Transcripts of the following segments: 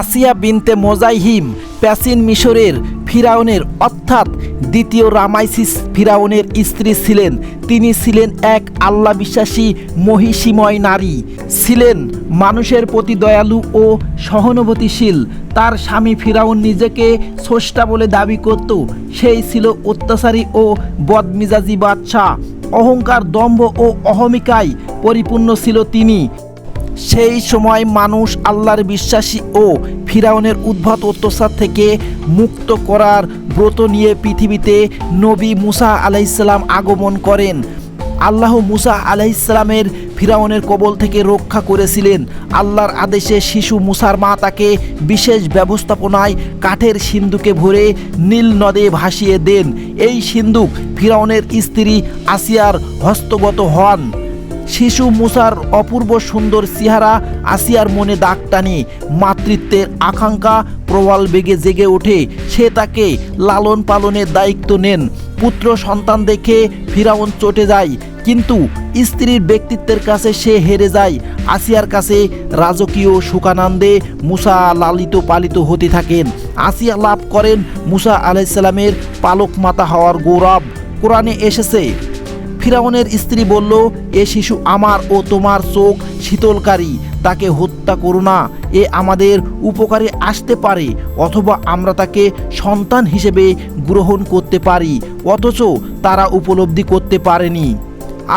আসিয়া বিনতে মোজাইহিম, প্যাসিন মিশরের ফিরাউনের, অর্থাৎ দ্বিতীয় রামাইসিস ফিরাউনের স্ত্রী ছিলেন। তিনি ছিলেন এক আল্লাহ বিশ্বাসী মহিষীময় নারী। ছিলেন মানুষের প্রতি দয়ালু ও সহানুভূতিশীল। তার স্বামী ফিরাউন নিজেকে স্রষ্টা বলে দাবি করত। সেই ছিল অত্যাচারী ও বদমিজাজি বাদশাহ। অহংকার দম্ভ ও অহমিকায় পরিপূর্ণ ছিল তিনি। সেই সময় মানুষ আল্লাহর বিশ্বাসী ও ফিরাউনের উদ্ভট অত্যাচার থেকে মুক্ত করার ব্রত নিয়ে পৃথিবীতে নবী মুসা আলাইসাল্লাম আগমন করেন। আল্লাহ মুসা আলাইসাল্লামের ফিরাউনের কবল থেকে রক্ষা করেছিলেন। আল্লাহর আদেশে শিশু মুসার মা তাকে বিশেষ ব্যবস্থাপনায় কাঠের সিন্ধুকে ভরে নীল নদে ভাসিয়ে দেন। এই সিন্ধুক ফিরাউনের স্ত্রী আসিয়ার হস্তগত হন। শিশু মুসার অপূর্ব সুন্দর চেহারা আসিয়ার মনে দাগ টানে। মাতৃত্বের আকাঙ্ক্ষা প্রবল বেগে জেগে ওঠে। সে তাকে লালন পালনের দায়িত্ব নেন। পুত্র সন্তান দেখে ফিরাউন চটে যায়, কিন্তু স্ত্রীর ব্যক্তিত্বের কাছে সে হেরে যায়। আসিয়ার কাছে রাজকীয় সুখানন্দে মুসা লালিত পালিত হতে থাকেন। আসিয়া লাভ করেন মুসা আলাইসাল্লামের পালক মাতা হওয়ার গৌরব। কোরআনে এসেছে ফিরাউনের স্ত্রী বলল, এ শিশু আমার ও তোমার চোখ শীতলকারী, তাকে হত্যা করো না। এ আমাদের উপকারে আসতে পারে, অথবা আমরা তাকে সন্তান হিসেবে গ্রহণ করতে পারি, অথচ তারা উপলব্ধি করতে পারেনি।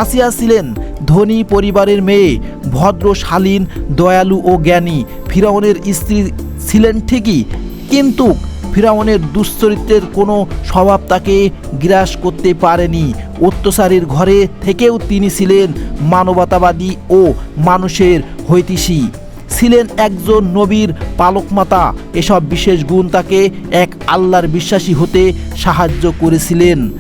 আসিয়া ছিলেন ধনী পরিবারের মেয়ে, ভদ্র, শালীন, দয়ালু ও জ্ঞানী। ফিরাউনের স্ত্রী ছিলেন ঠিকই, কিন্তু ফিরাউনের দুশ্চরিত্রের কোনো স্বভাব তাকে গ্রাস করতে পারেনি। অত্যাচারীর ঘরে থেকেও তিনি ছিলেন মানবতাবাদী ও মানুষের হৈতিসী। ছিলেন একজন নবীর পালকমাতা। এসব বিশেষ গুণ তাকে এক আল্লাহর বিশ্বাসী হতে সাহায্য করেছিলেন।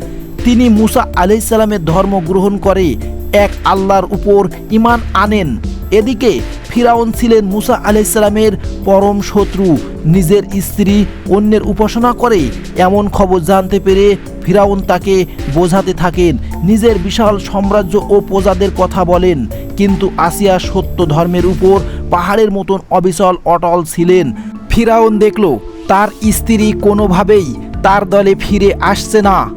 তিনি মুসা আলাইসাল্লামের ধর্ম গ্রহণ করে এক আল্লাহর উপর ইমান আনেন। এদিকে ফিরাউন ছিলেন মুসা আলাইসাল্লামের পরম শত্রু। নিজের স্ত্রী অন্যের উপাসনা করে এমন খবর জানতে পেরে ফিরাউন তাকে বোঝাতে থাকেন। নিজের বিশাল সাম্রাজ্য ও প্রজাদের কথা বলেন। কিন্তু আসিয়া সত্য ধর্মের উপর পাহাড়ের মতন অবিচল অটল ছিলেন। ফিরাউন দেখল, তার স্ত্রী কোনোভাবেই তার দলে ফিরে আসছে না।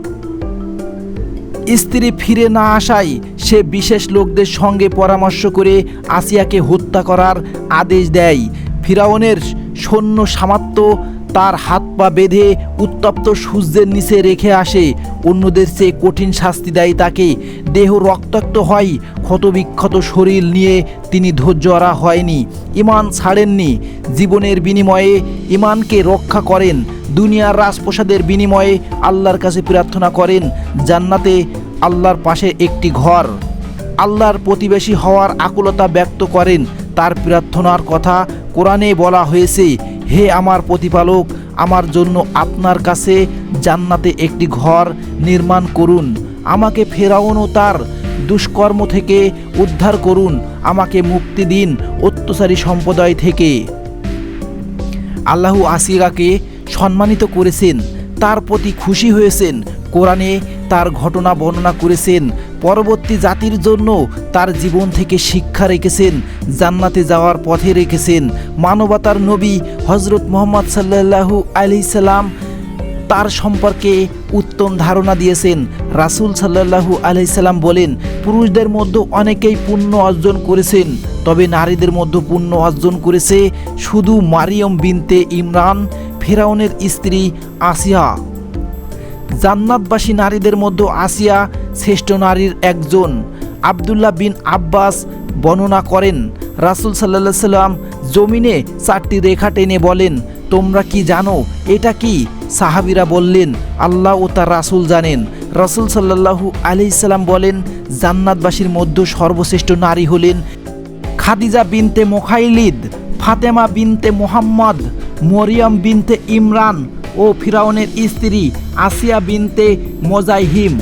স্ত্রী ফিরে না আসায় সে বিশেষ লোকদের সঙ্গে পরামর্শ করে আসিয়াকে হত্যা করার আদেশ দেয়। ফিরাউনের সৈন্য সামাত্য তার হাত পা বেঁধে উত্তপ্ত সূর্যের নিচে রেখে আসে। অন্যদের চেয়ে কঠিন শাস্তি দেয় তাকে। দেহ রক্তাক্ত হয়, ক্ষতবিক্ষত শরীর নিয়ে তিনি ধৈর্য হারা হয়নি। ইমান ছাড়েননি। জীবনের বিনিময়ে ইমানকে রক্ষা করেন। দুনিয়ার রাজপ্রসাদের বিনিময়ে আল্লাহর কাছে প্রার্থনা করেন। জান্নাতে আল্লাহর পাশে একটি ঘর। আল্লাহর প্রতিবেশী হওয়ার আকুলতা ব্যক্ত করেন। তার প্রার্থনার কথা কোরআনে বলা হয়েছে, হে আমার প্রতিপালক, আমার জন্য আপনার কাছে জান্নাতে একটি ঘর নির্মাণ করুন। আমাকে ফেরাউন ও তার দুষ্কর্ম থেকে উদ্ধার করুন। আমাকে মুক্তি দিন অত্যাচারী সম্প্রদায় থেকে। আল্লাহ আসিরাকে সম্মানিত করেছেন। তার প্রতি খুশি হয়েছেন। কোরআনে তার ঘটনা বর্ণনা করেছেন, পরবর্তী জাতির জন্য তার জীবন থেকে শিক্ষা রেখেছেন, জান্নাতে যাওয়ার পথে রেখেছেন। মানবতার নবী হজরত মোহাম্মদ সাল্লাল্লাহু আলি সাল্লাম তার সম্পর্কে উত্তম ধারণা দিয়েছেন। রাসূল সাল্লাল্লাহু আলাইসাল্লাম বলেন, পুরুষদের মধ্যে অনেকেই পুণ্য অর্জন করেছেন, তবে নারীদের মধ্যে পুণ্য অর্জন করেছে শুধু মারিয়ম বিনতে ইমরান, ফেরাউনের স্ত্রী আসিয়া। জান্নাতবাসী নারীদের মধ্যে আসিয়া শ্রেষ্ঠ নারীর একজন আবদুল্লাহ বিন আব্বাস বর্ণনা করেন। রাসূল সাল্লাহ সাল্লাম জমিনে চারটি রেখা টেনে বলেন, তোমরা কি জানো, এটা কি? সাহাবিরা বললেন, আল্লাহ ও তার রাসূল জানেন। রাসূল সাল্লাল্লাহু আলাইহি সাল্লাম বলেন, জান্নাতবাসীর মধ্যে সর্বশ্রেষ্ঠ নারী হলেন খাদিজা বিনতে মোখাইলিদ, ফাতেমা বিনতে মোহাম্মদ, মরিয়ম বিনতে ইমরান ও ফিরাউনের স্ত্রী আসিয়া বিনতে মোজাইহিম।